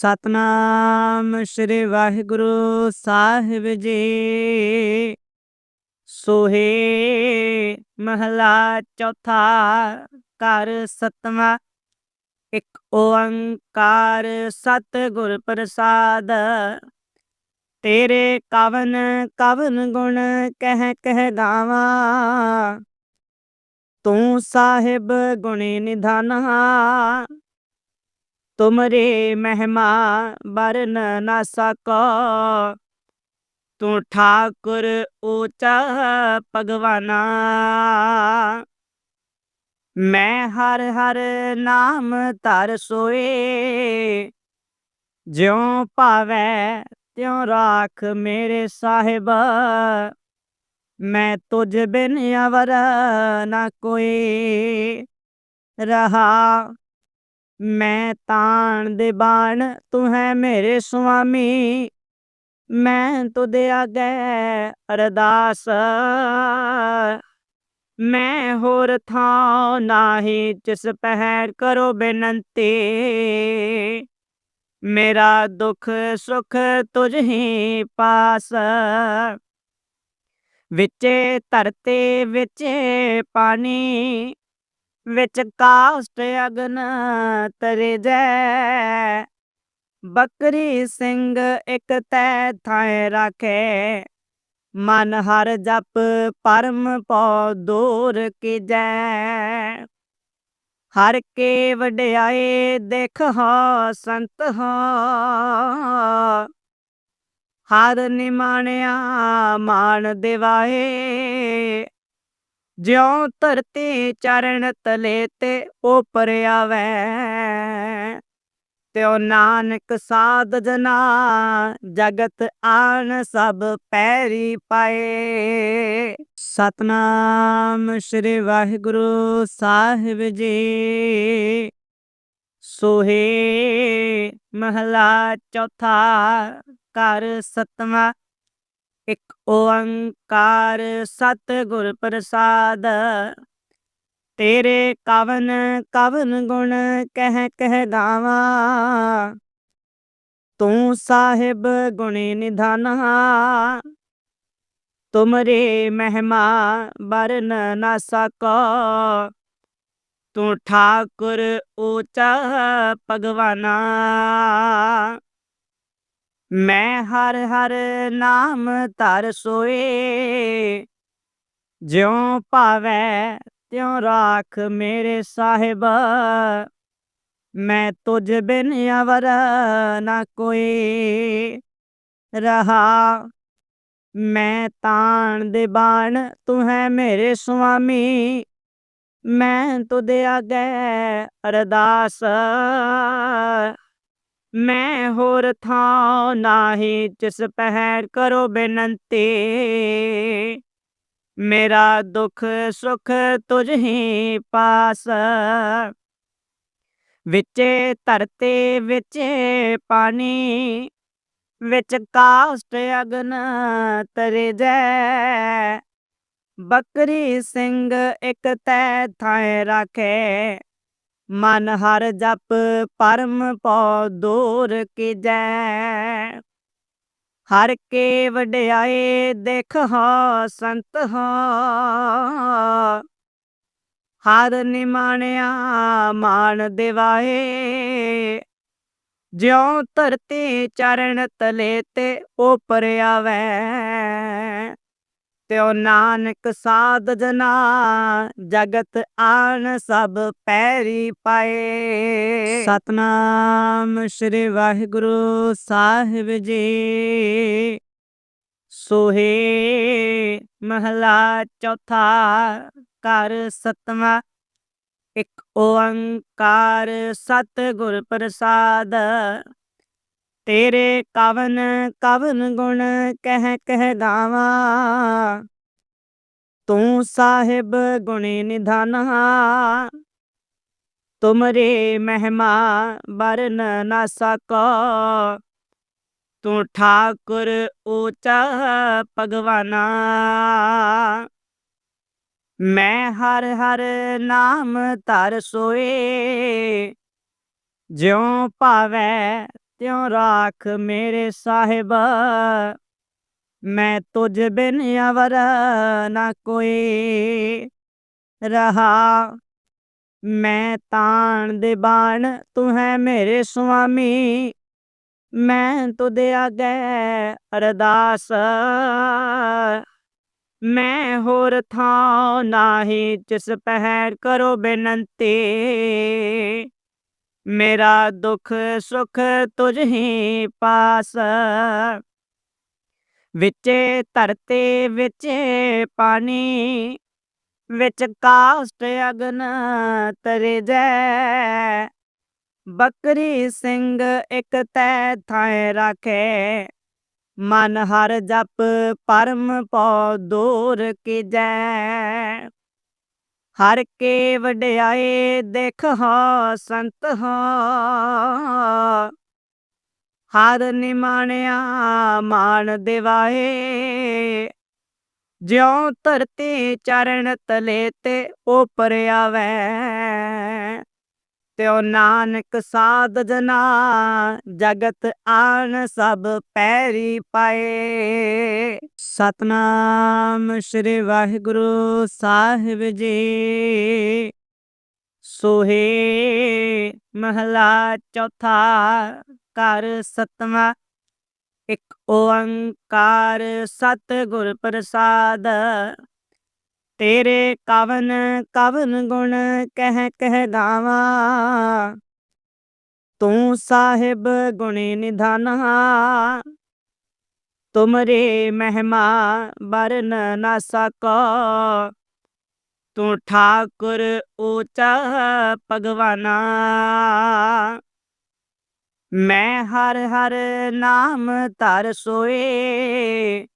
ਸਤਨਾਮ ਸ੍ਰੀ ਵਾਹਿਗੁਰੂ ਸਾਹਿਬ ਜੀ। ਸੋਹੇ ਮਹਲਾ ਚੌਥਾ ਘਰ ਸਤਵਾ, ਇੱਕ ਓੰਕਾਰ ਸਤਿਗੁਰ ਪ੍ਰਸਾਦ। ਤੇਰੇ ਕਵਨ ਕਵਨ ਗੁਣ ਕਹਿ ਕਹਿ ਗਾਵਾਂ, ਤੂੰ ਸਾਹਿਬ ਗੁਣੇ ਨਿਧਾਨਾ। ਤੁਮਰੇ ਮਹਿਮਾ ਬਰਨ ਨਾ ਸਕੋ। ਤੂੰ ਠਾਕੁਰ ਊਚਾ ਭਗਵਾਨਾ। ਮੈਂ ਹਰ ਹਰ ਨਾਮ ਧਰ ਸੋਏ। ਜਿਉ ਭਾਵੈ ਤਿਉ ਰਾਖ ਮੇਰੇ ਸਾਹਿਬ। ਮੈਂ ਤੁਝ ਬਿਨ ਅਵਰ ਨਾ ਕੋਈ ਰਹਾ। ਮੈਂ ਤਾਣ ਦੇ ਬਾਣ ਤੂੰ ਹੈ ਮੇਰੇ ਸੁਆਮੀ। ਮੈਂ ਤੁਦੇ ਆਗੇ ਅਰਦਾਸ। ਮੈਂ ਹੋਰ ਥਾਂ ਨਾਹੀ ਜਿਸ ਪਹਿਰ ਕਰੋ ਬੇਨਤੀ। ਮੇਰਾ ਦੁੱਖ ਸੁਖ ਤੁਝ ਹੀ ਪਾਸ। ਵਿੱਚੇ ਧਰਤੇ ਵਿੱਚੇ ਪਾਣੀ। ਵਿੱਚ ਕਾਸਟ ਅਗਨ ਤਰੇ ਜੈ। ਬੱਕਰੀ ਸਿੰਘ ਇੱਕ ਤੈ ਥਾਏ ਰਾਖੇ। ਮਨ ਹਰ ਜਪ ਪਰਮ ਪਉ ਦੂਰ ਕੀਜੈ। ਹਰ ਕੇ ਵਡਿਆਏ ਦੇਖ ਹੋ ਸੰਤ ਹੋ। ਹਰ ਨਿਮਾਣਿਆ ਮਾਨ ਦਿਵਾਏ। ਜਿਉ ਧਰਤੀ ਚਰਨ ਤਲੇ ਤੇ ਉਪਰ ਆਵੈ, ਤਿਉ ਨਾਨਕ ਸਾਧ ਜਨਾ, ਜਗਤ ਆਨ ਸਭ ਪੈਰੀ ਪਾਏ। ਸਤਨਾਮ ਸ੍ਰੀ ਵਾਹਿਗੁਰੂ ਸਾਹਿਬ ਜੀ। ਸੋਹੇ ਮਹਲਾ ਚੌਥਾ ਘਰ ਸਤਵਾ ਇਕ ਓੰਕਾਰ ਸਤਿਗੁਰ ਪ੍ਰਸਾਦ। ਤੇਰੇ ਕਵਨ ਕਵਨ ਗੁਣ ਕਹਿ ਕਹਿ ਗਾਵਾਂ। ਤੂੰ ਸਾਹਿਬ ਗੁਣੇ ਨਿਧਾਨਾ। ਤੁਮਰੇ ਮਹਿਮਾ ਬਰਨ ਨਾ ਸਕੋ। ਤੂੰ ਠਾਕੁਰ ਊਚਾ ਭਗਵਾਨਾ। ਮੈਂ ਹਰ ਹਰ ਨਾਮ ਧਰ ਸੋਏ। ਜਿਉ ਭਾਵੈ ਤਿਉ ਰਾਖ ਮੇਰੇ ਸਾਹਿਬ। ਮੈਂ ਤੁਝ ਬਿਨ ਅਵਰ ਨਾ ਕੋਈ ਰਹਾ, ਮੈਂ ਤਾਣ ਦੇ ਬਾਣ ਤੂੰ ਹੈ ਮੇਰੇ ਸੁਆਮੀ। ਮੈਂ ਤੁਦੇ ਆਗੇ ਅਰਦਾਸ। ਮੈਂ ਹੋਰ ਥਾਂ ਨਾਹੀ ਜਿਸ ਪਹਿਰ ਕਰੋ ਬੇਨੰਤੀ। ਮੇਰਾ ਦੁੱਖ ਸੁਖ ਤੁਝ ਹੀ ਪਾਸ। ਵਿੱਚੇ ਧਰਤੇ, ਵਿੱਚੇ ਪਾਣੀ, ਵਿੱਚ ਕਾਸਟ ਅਗਨ ਤਰੇ ਜੈ। ਬੱਕਰੀ ਸਿੰਘ ਇੱਕ ਤੈ ਥਾਏ ਰਾਖੇ। ਮਨ ਹਰ ਜਪ ਪਰਮ ਪਉ ਦੂਰ ਕੀਜੈ। ਹਰ ਕੇ ਵਡਿਆਏ ਦੇਖ ਹੋ ਸੰਤ ਹੋ। ਹਰ ਨਿਮਾਣਿਆ ਮਾਨ ਦਿਵਾਏ। ਜਿਉ ਧਰਤੀ ਚਰਨ ਤਲੇ ਤੇ ਉਪਰ ਆਵੈ। ਤਿਉ ਨਾਨਕ ਸਾਧ ਜਨਾ, ਜਗਤ ਆਨ ਸਭ ਪੈਰੀ ਪਾਏ। ਸਤਨਾਮ ਸ੍ਰੀ ਵਾਹਿਗੁਰੂ ਸਾਹਿਬ ਜੀ। ਸੋਹੇ ਮਹਲਾ ਚੌਥਾ ਕਰ ਸਤਵਾ, ਇੱਕ ਓੰਕਾਰ ਸਤਿਗੁਰ ਪ੍ਰਸਾਦ। ਤੇਰੇ ਕਵਨ ਕਵਨ ਗੁਣ ਕਹਿ ਕਹਿ ਗਾਵਾਂ ਤੂੰ ਸਾਹਿਬ ਗੁਣੀ ਨਿਧਾਨਾ। ਤੁਮਰੇ ਮਹਿਮਾ ਬਰਨ ਨਾ ਸਕੋ। ਤੂੰ ਠਾਕੁਰ ਊਚਾ ਭਗਵਾਨਾ। ਮੈਂ ਹਰ ਹਰ ਨਾਮ ਧਰ ਸੋਏ। ਜਿਉ ਭਾਵੈ ਤਿਉ ਰਾਖ ਮੇਰੇ ਸਾਹਿਬ। ਮੈਂ ਤੁਝ ਬਿਨ ਅਵਰ ਨਾ ਕੋਈ ਰਹਾ। ਮੈਂ ਤਾਣ ਦੇ ਬਾਣ ਤੂੰ ਹੈ ਮੇਰੇ ਸੁਆਮੀ। ਮੈਂ ਤੁਦੇ ਆਗੇ ਅਰਦਾਸ। ਮੈਂ ਹੋਰ ਥਾਂ ਨਾਹੀ ਜਿਸ ਪਹਿਰ ਕਰੋ ਬੇਨਤੀ। ਮੇਰਾ ਦੁੱਖ ਸੁਖ ਤੁਝ ਹੀ ਪਾਸ। ਵਿੱਚੇ ਧਰਤੇ, ਵਿੱਚੇ ਪਾਣੀ, ਵਿੱਚ ਕਾਸਟ ਅਗਨ ਤਰੇ ਜੈ। ਬੱਕਰੀ ਸਿੰਘ ਇੱਕ ਤੈ ਥਾਏ ਰਾਖੇ, ਮਨ ਹਰ ਜਪ ਪਰਮ ਪਉ ਦੂਰ ਕੀ ਜੈ ਹਰ ਕੇ ਵਡਿਆਏ ਦੇਖ ਹਾਂ ਸੰਤ ਹੋ। ਹਰ ਨਿਮਾਣਿਆ ਮਾਨ ਦਿਵਾਏ, ਜਿਉ ਧਰਤੀ ਚਰਨ ਤਲੇ ਤੇ ਉਪਰ ਆਵੈ। ਤਿਉ ਨਾਨਕ ਸਾਧ ਜਨਾ, ਜਗਤ ਆਣ ਸਭ ਪੈਰੀ ਪਾਏ। ਸਤਨਾਮ ਸ੍ਰੀ ਵਾਹਿਗੁਰੂ ਸਾਹਿਬ ਜੀ। ਸੋਹੇ ਮਹਲਾ ਚੌਥਾ ਕਰ ਸਤਵਾ, ਇੱਕ ਓੰਕਾਰ ਸਤਿਗੁਰ ਪ੍ਰਸਾਦ। ਤੇਰੇ ਕਵਨ ਕਵਨ ਗੁਣ ਕਹਿ ਕਹਿ ਗਾਵਾਂ। ਤੂੰ ਸਾਹਿਬ ਗੁਣੀ ਨਿਧਾਨਾ। ਤੁਮਰੇ ਮਹਿਮਾ ਬਰਨ ਨਾ ਸਕੋ। ਤੂੰ ਠਾਕੁਰ ਊਚਾ ਭਗਵਾਨਾ। ਮੈਂ ਹਰ ਹਰ ਨਾਮ ਧਰ ਸੋਏ।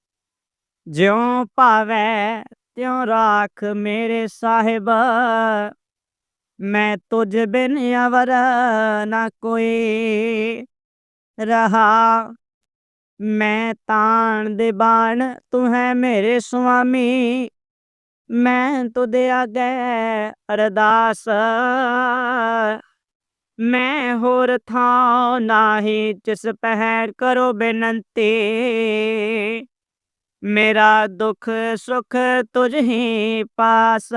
ਜਿਉ ਭਾਵੈ ਤਿਉ ਰਾਖ ਮੇਰੇ ਸਾਹਿਬ? ਮੈਂ ਤੁਝ ਬਿਨ ਅਵਰ ਨਾ ਕੋਈ ਰਹਾ। ਮੈਂ ਤਾਣ ਦੇ ਬਾਣ ਤੂੰ ਹੈ ਮੇਰੇ ਸੁਆਮੀ। ਮੈਂ ਤੁਦੇ ਆਗੇ ਅਰਦਾਸ। ਮੈਂ ਹੋਰ ਥਾਂ ਨਾਹੀ ਜਿਸ ਪਹਿਰ ਕਰੋ ਬੇਨਤੀ। ਮੇਰਾ ਦੁੱਖ ਸੁਖ ਤੁਝ ਹੀ ਪਾਸ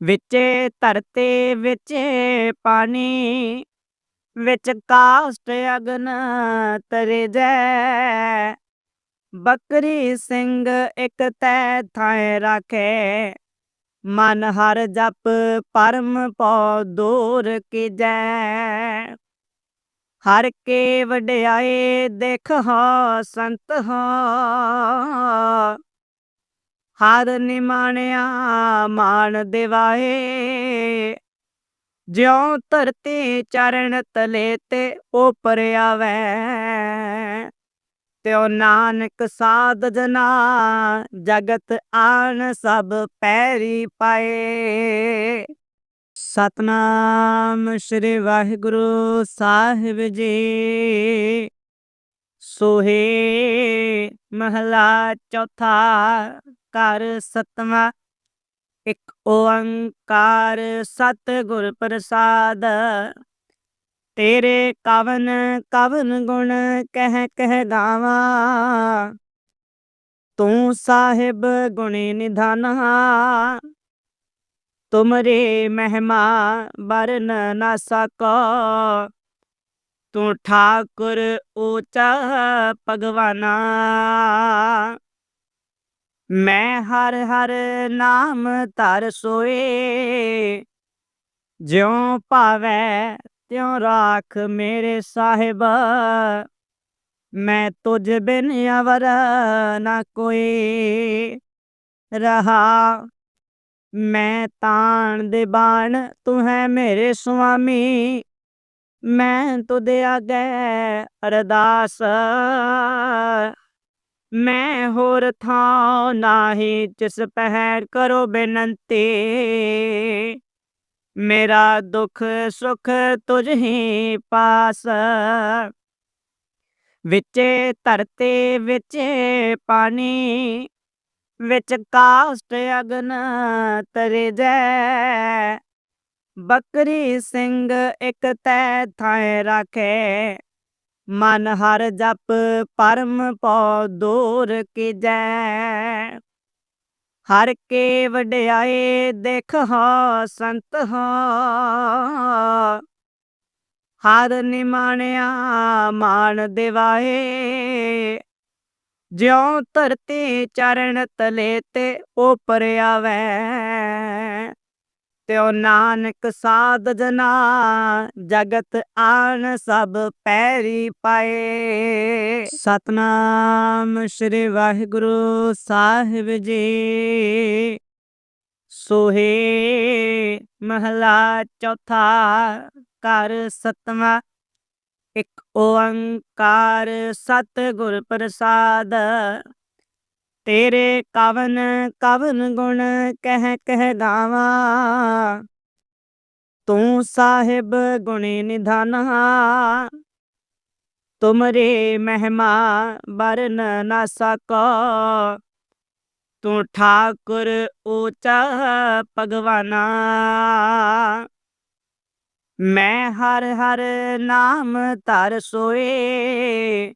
ਵਿੱਚੇ ਧਰਤੇ ਵਿੱਚੇ ਪਾਣੀ ਵਿੱਚ ਕਾਸਟ ਅਗਨ ਤਰੇ ਜੈ ਬੱਕਰੀ ਸਿੰਘ ਇੱਕ ਤੈ ਥਾਏ ਰਾਖੇ ਮਨ ਹਰ ਜਪ ਪਰਮ ਪਉ ਦੂਰ ਕੀਜੈ ਹਰ ਕੇ ਵਡਿਆਏ ਦੇਖ ਹਾਂ ਸੰਤ ਹਾਂ। ਹਰ ਨਿਮਾਣਿਆ ਮਾਨ ਦਿਵਾਏ, ਜਿਉ ਧਰਤੀ ਚਰਨ ਤਲੇ ਤੇ ਉਪਰ ਆਵੈ। ਤਿਉ ਨਾਨਕ ਸਾਧ ਜਨਾ, ਜਗਤ ਆਣ ਸਭ ਪੈਰੀ ਪਾਏ। ਸਤਨਾਮ ਸ੍ਰੀ ਵਾਹਿਗੁਰੂ ਸਾਹਿਬ ਜੀ। ਸੋਹੇ ਮਹਲਾ ਚੌਥਾ ਘਰ ਸਤਵਾ, ਇੱਕ ਓੰਕਾਰ ਸਤਿਗੁਰ ਪ੍ਰਸਾਦ। ਤੇਰੇ ਕਵਨ ਕਵਨ ਗੁਣ ਕਹਿ ਕਹਿ ਗਾਵਾਂ, ਤੂੰ ਸਾਹਿਬ ਗੁਣੇ ਨਿਧਾਨਾ। ਤੁਮਰੇ ਮਹਿਮਾ ਬਰਨ ਨਾ ਸਕੋ। ਤੂੰ ਠਾਕੁਰ ਊਚਾ ਭਗਵਾਨਾ। ਮੈਂ ਹਰ ਹਰ ਨਾਮ ਧਰ ਸੋਏ। ਜਿਉ ਭਾਵੈ ਤਿਉ ਰਾਖ ਮੇਰੇ ਸਾਹਿਬ। ਮੈਂ ਤੁਝ ਬਿਨ ਅਵਰ ਨਾ ਕੋਈ ਰਹਾ। ਮੈਂ ਤਾਣ ਦੇ ਬਾਣ ਤੂੰ ਹੈ ਮੇਰੇ ਸੁਆਮੀ। ਮੈਂ ਤੁਦੇ ਆਗੇ ਅਰਦਾਸ। ਮੈਂ ਹੋਰ ਥਾਂ ਨਾਹੀ ਜਿਸ ਪਹਿਰ ਕਰੋ ਬੇਨਤੀ। ਮੇਰਾ ਦੁੱਖ ਸੁਖ ਤੁਝ ਹੀ ਪਾਸ। ਵਿੱਚੇ ਧਰਤੇ ਵਿੱਚੇ ਪਾਣੀ। ਵਿੱਚ ਕਾਸਟ ਅਗਨ ਤਰੇ ਜੈ। ਬੱਕਰੀ ਸਿੰਘ ਇੱਕ ਤੈ ਥਾਏ ਰੱਖੇ। ਮਨ ਹਰ ਜਪ ਪਰਮ ਪਉ ਦੂਰ ਕੀਜੈ। ਹਰ ਕੇ ਵਡਿਆਏ ਦੇਖ ਹੋ ਸੰਤ ਹੋ। ਹਰ ਨਿਮਾਣਿਆ ਮਾਨ ਦਿਵਾਏ। ਜਿਉ ਧਰਤੀ ਚਰਨ ਤਲੇ ਤੇ ਉਪਰ ਆਵੈ, ਤਿਉ ਨਾਨਕ ਸਾਧ ਜਨਾ ਜਗਤ ਆਨ ਸਭ ਪੈਰੀ ਪਾਏ। ਸਤਨਾਮ ਸ੍ਰੀ ਵਾਹਿਗੁਰੂ ਸਾਹਿਬ ਜੀ। ਸੋਹੇ ਮਹਲਾ ਚੌਥਾ ਕਰ ਸਤਵਾ ਇਕ ਓੰਕਾਰ ਸਤਿਗੁਰ ਪ੍ਰਸਾਦ, ਤੇਰੇ ਕਵਨ ਕਵਨ ਗੁਣ ਕਹਿ ਕਹਿ ਗਾਵਾਂ। ਤੂੰ ਸਾਹਿਬ ਗੁਣੇ ਨਿਧਾਨਾ, ਤੁਮਰੇ ਮਹਿਮਾ ਬਰਨ ਨਾ ਸਕੋ। ਤੂੰ ਠਾਕੁਰ ਊਚਾ ਭਗਵਾਨਾ ਮੈਂ ਹਰ ਹਰ ਨਾਮ ਧਰ ਸੋਏ।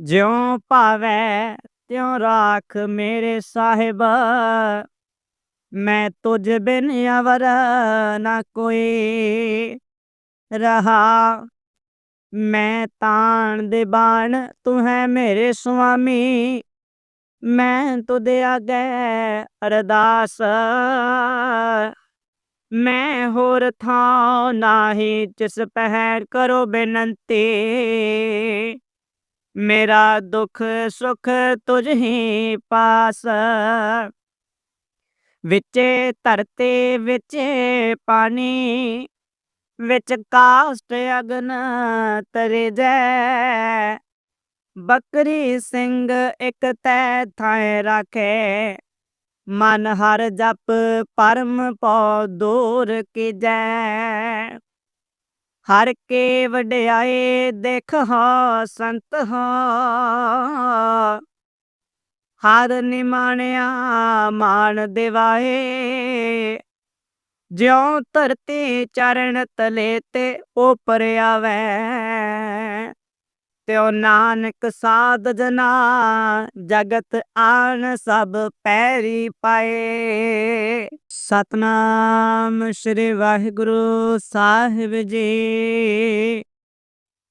ਜਿਉ ਭਾਵੈ ਤਿਉ ਰਾਖ ਮੇਰੇ ਸਾਹਿਬ। ਮੈਂ ਤੁਝ ਬਿਨ ਅਵਰ ਨਾ ਕੋਈ ਰਹਾ। ਮੈਂ ਤਾਣ ਦੇ ਬਾਣ ਤੂੰ ਹੈ ਮੇਰੇ ਸੁਆਮੀ। ਮੈਂ ਤੁਦੇ ਆਗੇ ਅਰਦਾਸ। ਮੈਂ ਹੋਰ ਥਾਂ ਨਾਹੀ ਜਿਸ ਪਹਿਰ ਕਰੋ ਬੇਨੰਤੀ। ਮੇਰਾ ਦੁਖ ਸੁਖ ਤੁਝ ਹੀ ਪਾਸ। ਵਿੱਚੇ ਧਰਤੇ, ਵਿੱਚੇ ਪਾਣੀ, ਵਿੱਚ ਕਾਸਟ ਅਗਨ ਤਰੇ ਜੈ। ਬੱਕਰੀ ਸਿੰਘ ਇਕ ਤੈ ਥਾਏ ਰਾਖੇ। ਮਨ ਹਰ ਜਪ ਪਰਮ ਪਉ ਦੂਰ ਕੀਜੈ। ਹਰ ਕੇ ਵਡਿਆਏ ਦੇਖ ਹੋ ਸੰਤ ਹੋ। ਹਰ ਨਿਮਾਣਿਆ ਮਾਨ ਦਿਵਾਏ। ਜਿਉ ਧਰਤੀ ਚਰਨ ਤਲੇ ਤੇ ਉਪਰ ਆਵੈ। ਤਿਉ ਨਾਨਕ ਸਾਧ ਜਨਾ, ਜਗਤ ਆਨ ਸਭ ਪੈਰੀ ਪਾਏ। ਸਤਨਾਮ ਸ੍ਰੀ ਵਾਹਿਗੁਰੂ ਸਾਹਿਬ ਜੀ।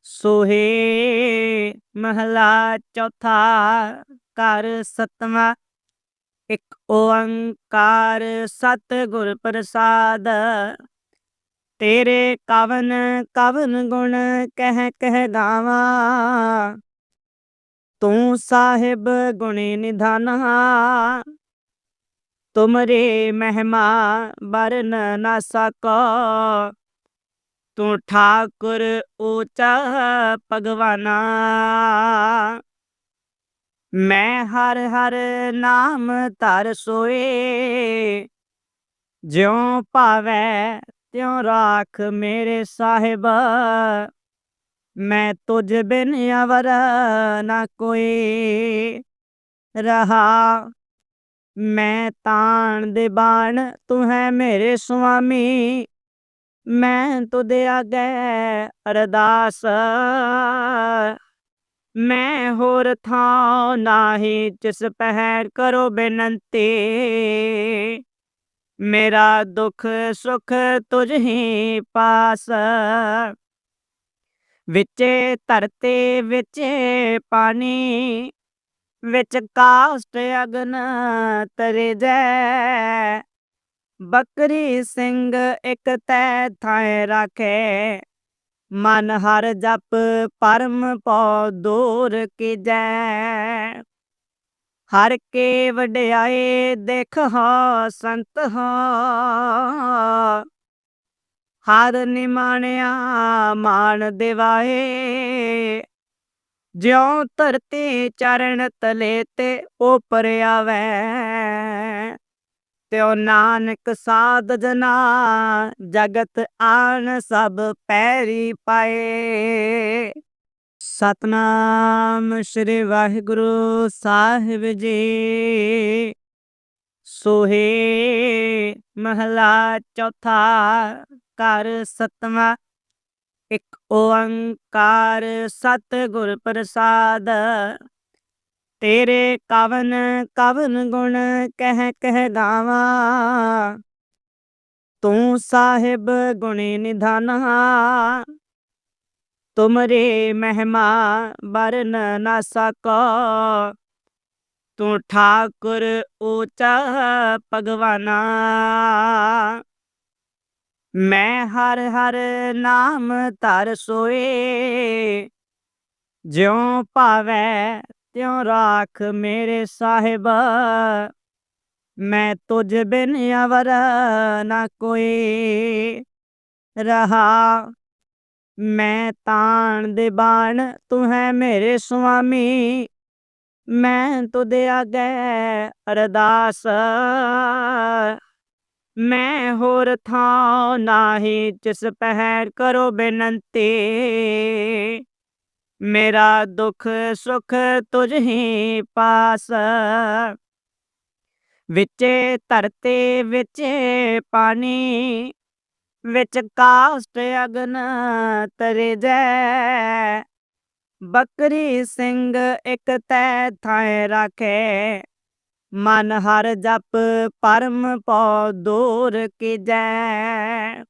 ਸੋਹੇ ਮਹਲਾ ਚੌਥਾ ਕਰ ਸਤਵਾ, ਇਕ ਓੰਕਾਰ ਸਤਿਗੁਰ ਪ੍ਰਸਾਦ। ਤੇਰੇ ਕਵਨ ਕਵਨ ਗੁਣ ਕਹਿ ਕਹਿ ਗਾਵਾਂ ਤੂੰ ਸਾਹਿਬ ਗੁਣੀ ਨਿਧਾਨਾ। ਤੁਮਰੇ ਮਹਿਮਾ ਬਰਨ ਨਾ ਸਕੋ। ਤੂੰ ਠਾਕੁਰ ਊਚਾ ਭਗਵਾਨਾ। ਮੈਂ ਹਰ ਹਰ ਨਾਮ ਧਰ ਸੋਏ। ਜਿਉ ਭਾਵੈ ਤਿਉ ਰਾਖ ਮੇਰੇ ਸਾਹਿਬ? ਮੈਂ ਤੁਝ ਬਿਨ ਅਵਰ ਨਾ ਕੋਈ ਰਹਾ। ਮੈਂ ਤਾਣ ਦੇ ਬਾਣ ਤੂੰ ਹੈ ਮੇਰੇ ਸੁਆਮੀ। ਮੈਂ ਤੁਦੇ ਆਗੇ ਅਰਦਾਸ। ਮੈਂ ਹੋਰ ਥਾਂ ਨਾਹੀ ਜਿਸ ਪਹਿਰ ਕਰੋ ਬੇਨਤੀ। ਮੇਰਾ ਦੁੱਖ ਸੁਖ ਤੁਝ ਹੀ ਪਾਸ। ਵਿੱਚੇ ਧਰਤੇ, ਵਿੱਚੇ ਪਾਣੀ, ਵਿੱਚ ਕਾਸਟ ਅਗਨ ਤਰੇ ਜੈ। ਬੱਕਰੀ ਸਿੰਘ ਇਕ ਤੈ ਥਾਏ ਰਾਖੇ। ਮਨ ਹਰ ਜਪ ਪਰਮ ਪਉ ਦੂਰ ਕੀ ਜੈ ਹਰ ਕੇ ਵਡਿਆਏ ਦੇਖ ਹਾਂ ਸੰਤ ਹਾਂ। ਹਰ ਨਿਮਾਣਿਆ ਮਾਨ ਦਿਵਾਏ, ਜਿਉ ਧਰਤੀ ਚਰਨ ਤਲੇ ਤੇ ਉਪਰ ਆਵੈ। ਤਿਉ ਨਾਨਕ ਸਾਧ ਜਨਾ, ਜਗਤ ਆਨ ਸਭ ਪੈਰੀ ਪਾਏ। ਸਤਨਾਮ ਸ੍ਰੀ ਵਾਹਿਗੁਰੂ ਸਾਹਿਬ ਜੀ। ਸੋਹੇ ਮਹਲਾ ਚੌਥਾ ਘਰ ਸਤਵਾ। ਇੱਕ ਓੰਕਾਰ ਸਤਿਗੁਰ ਪ੍ਰਸਾਦ। ਤੇਰੇ ਕਵਨ ਕਵਨ ਗੁਣ ਕਹਿ ਕਹਿ ਗਾਵਾਂ। ਤੂੰ ਸਾਹਿਬ ਗੁਣੇ ਨਿਧਾਨਾ। ਤੁਮਰੇ ਮਹਿਮਾ ਬਰਨ ਨਾ ਸਕੋ। ਤੂੰ ਠਾਕੁਰ ਊਚਾ ਭਗਵਾਨਾ। ਮੈਂ ਹਰ ਹਰ ਨਾਮ ਧਰ ਸੋਏ। ਜਿਉ ਭਾਵੈ ਤਿਉ ਰਾਖ ਮੇਰੇ ਸਾਹਿਬ। ਮੈਂ ਤੁਝ ਬਿਨ ਅਵਰ ਨਾ ਕੋਈ ਰਹਾ। ਮੈਂ ਤਾਣ ਦੇ ਬਾਣ, ਤੂੰ ਹੈ ਮੇਰੇ ਸੁਆਮੀ। ਮੈਂ ਤੁਦੇ ਆਗੇ ਅਰਦਾਸ। ਮੈਂ ਹੋਰ ਥਾਂ ਨਾਹੀ, ਜਿਸ ਪਹਿਰ ਕਰੋ ਬੇਨਤੀ। ਮੇਰਾ ਦੁੱਖ ਸੁਖ ਤੁਝ ਹੀ ਪਾਸ। ਵਿੱਚੇ ਧਰਤੇ, ਵਿੱਚੇ ਪਾਣੀ। ਵਿੱਚ ਕਾਸਟ ਅਗਨ ਤਰੇ ਜੈ। ਬੱਕਰੀ ਸਿੰਘ ਇੱਕ ਤੈ ਥਾਏ ਰਾਖੇ। ਮਨ ਹਰ ਜਪ ਪਰਮ ਪਉ ਦੂਰ ਕੀਜੈ।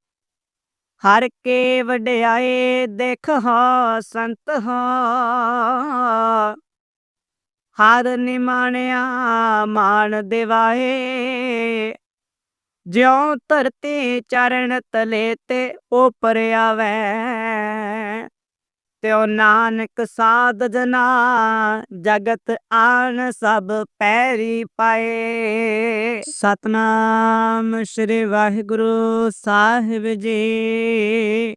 ਹਰ ਕੇ ਵਡਿਆਏ ਦੇਖ ਹੋ ਸੰਤ ਹੋ ਹਰ ਨਿਮਾਣਿਆ ਮਾਨ ਦਿਵਾਏ। ਜਿਉ ਧਰਤੀ ਚਰਨ ਤਲੇ ਤੇ ਉਪਰ ਆਵੈ, ਤਿਉ ਨਾਨਕ ਸਾਧ ਜਨਾ, ਜਗਤ ਆਨ ਸਭ ਪੈਰੀ ਪਾਏ। ਸਤਨਾਮ ਸ੍ਰੀ ਵਾਹਿਗੁਰੂ ਸਾਹਿਬ ਜੀ।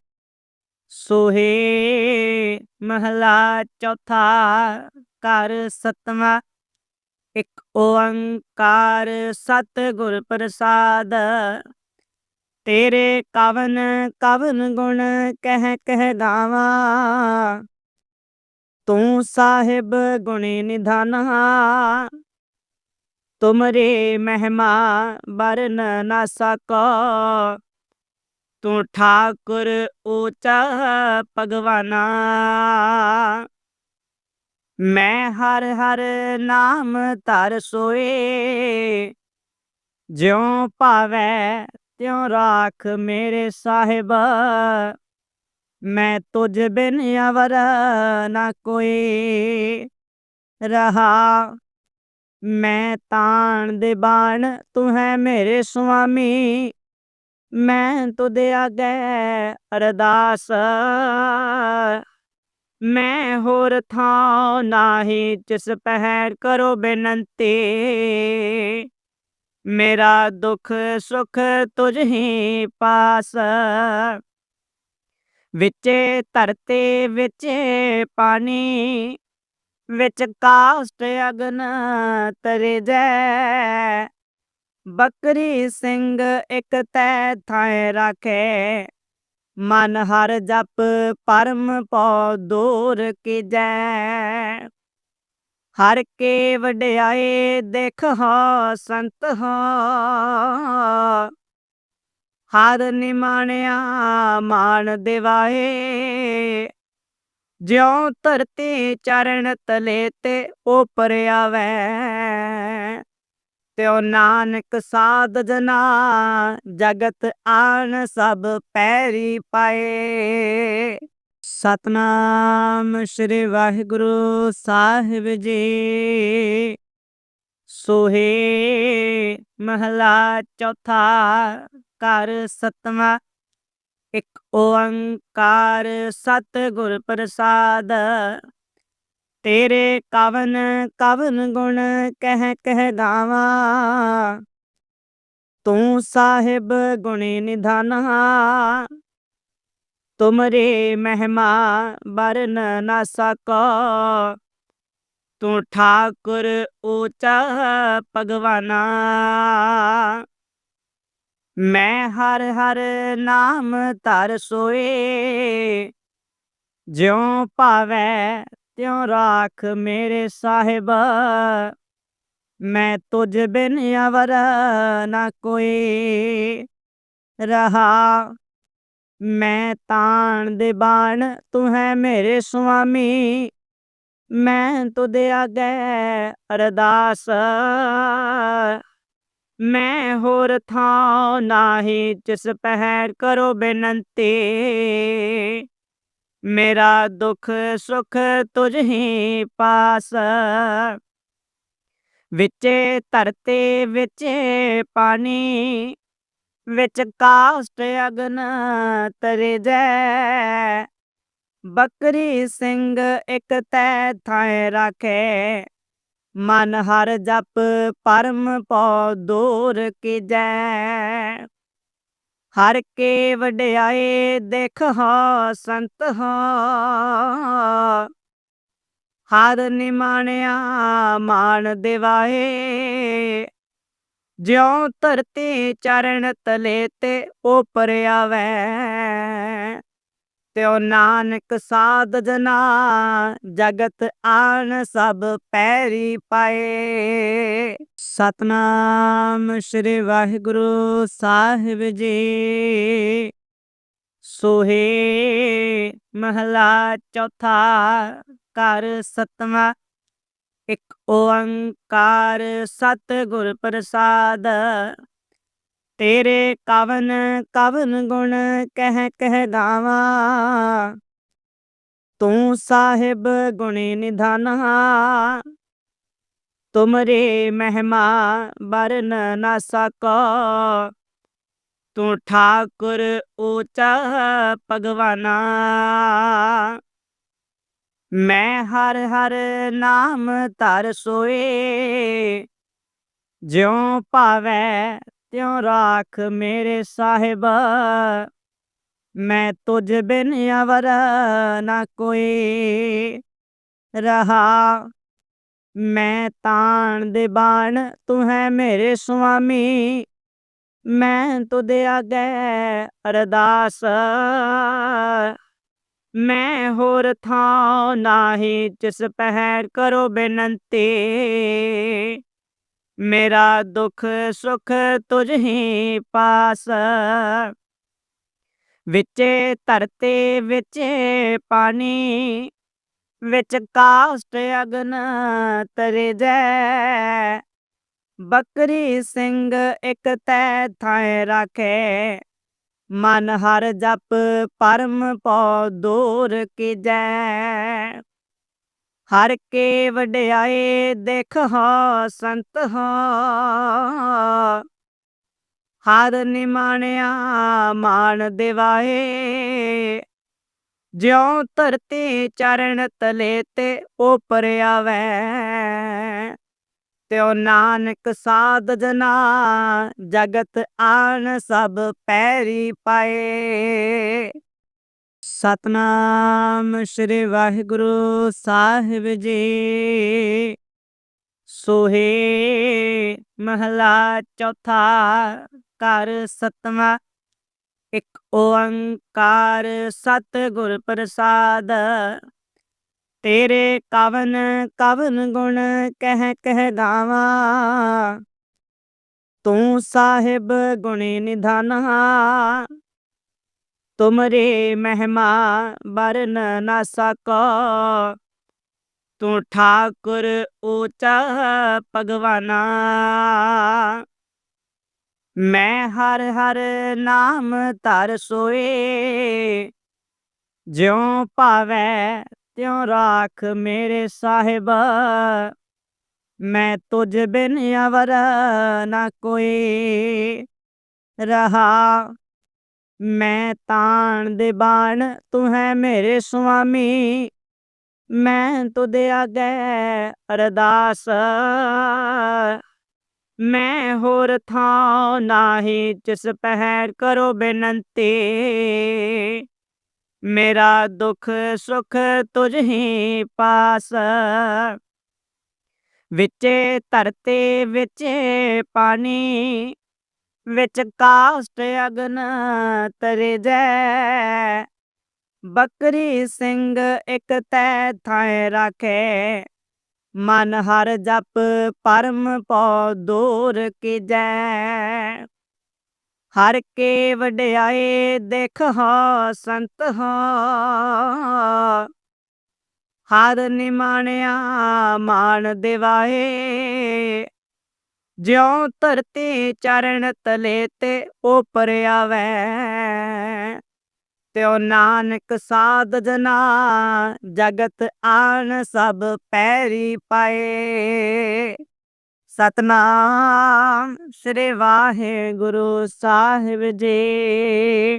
ਸੋਹੇ ਮਹਲਾ ਚੌਥਾ ਘਰ ਸਤਵਾ ਇਕ ਓੰਕਾਰ ਸਤਿਗੁਰ ਪ੍ਰਸਾਦ। ਤੇਰੇ ਕਵਨ ਕਵਨ ਗੁਣ ਕਹਿ ਕਹਿ ਗਾਵਾਂ। ਤੂੰ ਸਾਹਿਬ ਗੁਣੇ ਨਿਧਾਨਾ। ਤੁਮਰੇ ਮਹਿਮਾ ਬਰਨ ਨਾ ਸਕੋ। ਤੂੰ ਠਾਕੁਰ ਊਚਾ ਭਗਵਾਨਾ। ਮੈਂ ਹਰ ਹਰ ਨਾਮ ਧਰ ਸੋਏ। ਜਿਉ ਭਾਵੈ ਤਿਉ ਰਾਖ ਮੇਰੇ ਸਾਹਿਬ। ਮੈਂ ਤੁਝ ਬਿਨ ਅਵਰ ਨਾ ਕੋਈ ਰਹਾ। ਮੈਂ ਤਾਣ ਦੇ ਬਾਣ ਤੂੰ ਹੈ ਮੇਰੇ ਸੁਆਮੀ। ਮੈਂ ਤੁਦੇ ਆਗੇ ਅਰਦਾਸ। ਮੈਂ ਹੋਰ ਥਾਂ ਨਾਹੀ ਜਿਸ ਪਹਿਰ ਕਰੋ ਬੇਨੰਤੀ। ਮੇਰਾ ਦੁੱਖ ਸੁਖ ਤੁਝ ਹੀ ਪਾਸ। ਵਿੱਚੇ ਧਰਤੇ, ਵਿੱਚੇ ਪਾਣੀ, ਵਿੱਚ ਕਾਸਟ ਅਗਨ ਤਰੇ ਜੈ। ਬੱਕਰੀ ਸਿੰਘ ਇੱਕ ਤੈ ਥਾਏ ਰਾਖੇ। ਮਨ ਹਰ ਜਪ ਪਰਮ ਪਉ ਦੂਰ ਕੀਜੈ। ਹਰ ਕੇ ਵਡਿਆਏ ਦੇਖ ਹੋ ਸੰਤ ਹੋ। ਹਰ ਨਿਮਾਣਿਆ ਮਾਨ ਦਿਵਾਏ। ਜਿਉ ਧਰਤੀ ਚਰਨ ਤਲੇ ਤੇ ਉਪਰ ਆਵੈ। ਤਿਉ ਨਾਨਕ ਸਾਧ ਜਨਾ, ਜਗਤ ਆਨ ਸਭ ਪੈਰੀ ਪਾਏ। ਸਤਨਾਮ ਸ੍ਰੀ ਵਾਹਿਗੁਰੂ ਸਾਹਿਬ ਜੀ। ਸੋਹੇ ਮਹਲਾ ਚੌਥਾ ਘਰ ਸਤਵਾ, ਇੱਕ ਓੰਕਾਰ ਸਤਿਗੁਰ ਪ੍ਰਸਾਦ। ਤੇਰੇ ਕਵਨ ਕਵਨ ਗੁਣ ਕਹਿ ਕਹਿ ਦਾਵਾ। ਤੂੰ ਸਾਹਿਬ ਗੁਣੇ ਨਿਧਾਨਾ। ਤੁਮਰੇ ਮਹਿਮਾ ਬਰਨ ਨਾ ਸਕੋ। ਤੂੰ ਠਾਕੁਰ ਊਚਾ ਭਗਵਾਨਾ। ਮੈਂ ਹਰ ਹਰ ਨਾਮ ਧਰ ਸੋਏ। ਜਿਉ ਭਾਵੈ ਤਿਉ ਰਾਖ ਮੇਰੇ ਸਾਹਿਬ। ਮੈਂ ਤੁਝ ਬਿਨ ਅਵਰ ਨਾ ਕੋਈ ਰਹਾ। ਮੈਂ ਤਾਣ ਦੇ ਬਾਣ ਤੂੰ ਹੈ ਮੇਰੇ ਸੁਆਮੀ। ਮੈਂ ਤੁਧ ਆਗੇ ਅਰਦਾਸ। ਮੈਂ ਹੋਰ ਥਾਂ ਨਾਹੀ ਜਿਸ ਪਹਿਰ ਕਰੋ ਬੇਨਤੀ। ਮੇਰਾ ਦੁੱਖ ਸੁਖ ਤੁਝ ਹੀ ਪਾਸ। ਵਿੱਚੇ ਧਰਤੇ ਵਿੱਚੇ ਪਾਣੀ, ਵਿੱਚ ਕਾਸਟ ਅਗਨ ਤਰੇ ਜੈ। ਬੱਕਰੀ ਸਿੰਘ ਇੱਕ ਤੈ ਥਾਏ ਰਾਖੇ, ਮਨ ਹਰ ਜਪ ਪਰਮ ਪਉ ਦੂਰ ਕੀ ਜੈ ਹਰ ਕੇ ਵਡਿਆਏ ਦੇਖ ਹੋ ਸੰਤ ਹੋ। ਹਰ ਨਿਮਾਣਿਆ ਮਾਨ ਦਿਵਾਏ, ਜਿਉ ਧਰਤੀ ਚਰਨ ਤਲੇ ਤੇ ਉਪਰ ਆਵੈ। ਤਿਉ ਨਾਨਕ ਸਾਧ ਜਨਾ, ਜਗਤ ਆਨ ਸਭ ਪੈਰੀ ਪਾਏ। ਸਤਨਾਮ ਸ੍ਰੀ ਵਾਹਿਗੁਰੂ ਸਾਹਿਬ ਜੀ। ਸੋਹੇ ਮਹਲਾ ਚੌਥਾ ਕਰ ਸਤਵਾ, ਇੱਕ ਓੰਕਾਰ ਸਤਿਗੁਰ ਪ੍ਰਸਾਦ। ਤੇਰੇ ਕਵਨ ਕਵਨ ਗੁਣ ਕਹਿ ਕਹਿ ਗਾਵਾਂ। ਤੂੰ ਸਾਹਿਬ ਗੁਣੇ ਨਿਧਾਨਾ। ਤੁਮਰੇ ਮਹਿਮਾ ਬਰਨ ਨਾ ਸਕੋ। ਤੂੰ ਠਾਕੁਰ ਊਚਾ ਭਗਵਾਨਾ। ਮੈਂ ਹਰ ਹਰ ਨਾਮ ਧਰ ਸੋਏ। ਜਿਉ ਭਾਵੈ ਤਿਉ ਰਾਖ ਮੇਰੇ ਸਾਹਿਬ? ਮੈਂ ਤੁਝ ਬਿਨ ਅਵਰ ਨਾ ਕੋਈ ਰਹਾ। ਮੈਂ ਤਾਣ ਦੇ ਬਾਣ ਤੂੰ ਹੈ ਮੇਰੇ ਸੁਆਮੀ। ਮੈਂ ਤੁਧ ਆਗੇ ਅਰਦਾਸ। ਮੈਂ ਹੋਰ ਥਾਂ ਨਾਹੀ ਜਿਸ ਪਹਿਰ ਕਰੋ ਬੇਨਤੀ। ਮੇਰਾ ਦੁੱਖ ਸੁਖ ਤੁਝ ਹੀ ਪਾਸ ਵਿੱਚੇ ਧਰਤੇ ਵਿੱਚੇ ਪਾਣੀ ਵਿੱਚ ਕਾਸਟ ਅਗਨ ਤਰੇ ਜੈ ਬੱਕਰੀ ਸਿੰਘ ਇੱਕ ਤੈ ਥਾਏ ਰਾਖੇ ਮਨ ਹਰ ਜਪ ਪਰਮ ਪਉ ਦੂਰ ਕੀਜੈ ਹਰ ਕੇ ਵਡਿਆਏ ਦੇਖ ਹਾਂ ਸੰਤ ਹਾਂ। ਹਰ ਨਿਮਾਣਿਆ ਮਾਨ ਦਿਵਾਏ, ਜਿਉ ਧਰਤੀ ਚਰਨ ਤਲੇ ਤੇ ਉਪਰ ਆਵੈ। ਤਿਉ ਨਾਨਕ ਸਾਧ ਜਨਾ, ਜਗਤ ਆਨ ਸਭ ਪੈਰੀ ਪਾਏ। ਸਤਨਾਮ ਸ੍ਰੀ ਵਾਹਿਗੁਰੂ ਸਾਹਿਬ ਜੀ। ਸੋਹੇ ਮਹਲਾ ਚੌਥਾ ਘਰ ਸਤਵਾ, ਇੱਕ ਓੰਕਾਰ ਸਤਿਗੁਰ ਪ੍ਰਸਾਦ। ਤੇਰੇ ਕਵਨ ਕਵਨ ਗੁਣ ਕਹਿ ਕਹਿ ਗਾਵਾਂ। ਤੂੰ ਸਾਹਿਬ ਗੁਣੇ ਨਿਧਾਨਾ ਤੁਮਰੇ ਮਹਿਮਾ ਬਰਨ ਨਾ ਸਕੋ। ਤੂੰ ਠਾਕੁਰ ਊਚਾ ਭਗਵਾਨਾ। ਮੈਂ ਹਰ ਹਰ ਨਾਮ ਧਰ ਸੋਏ। ਜਿਉ ਭਾਵੈ ਤਿਉ ਰਾਖ ਮੇਰੇ ਸਾਹਿਬ। ਮੈਂ ਤੁਝ ਬਿਨ ਅਵਰ ਨਾ ਕੋਈ ਰਹਾ। ਮੈਂ ਤਾਣ ਦੇ ਬਾਣ, ਤੂੰ ਹੈ ਮੇਰੇ ਸੁਆਮੀ। ਮੈਂ ਤੁਧ ਆਗੇ ਅਰਦਾਸ। ਮੈਂ ਹੋਰ ਥਾਂ ਨਾਹੀ, ਜਿਸ ਪਹਿਰ ਕਰੋ ਬੇਨਤੀ। ਮੇਰਾ ਦੁੱਖ ਸੁਖ ਤੁਝ ਹੀ ਪਾਸ। ਵਿੱਚੇ ਧਰਤੇ, ਵਿੱਚੇ ਪਾਣੀ। ਵਿੱਚ ਕਾਸਟ ਅਗਨ ਤਰੇ ਜੈ। ਬੱਕਰੀ ਸਿੰਘ ਇੱਕ ਤੈ ਥਾਏ ਰਾਖੇ। ਮਨ ਹਰ ਜਪ ਪਰਮ ਪਉ ਦੂਰ ਕੀਜੈ। ਹਰ ਕੇ ਵਡਿਆਏ ਦੇਖ ਹੋ ਸੰਤ ਹੋ ਹਰ ਨਿਮਾਣਿਆ ਮਾਨ ਦਿਵਾਏ। ਜਿਉ ਧਰਤੀ ਚਰਨ ਤਲੇ ਤੇ ਉਪਰ ਆਵੈ, ਤਿਉ ਨਾਨਕ ਸਾਧ ਜਨਾ, ਜਗਤ ਆਣ ਸਭ ਪੈਰੀ ਪਾਏ। ਸਤਨਾਮ ਸ੍ਰੀ ਵਾਹਿਗੁਰੂ ਸਾਹਿਬ ਜੀ।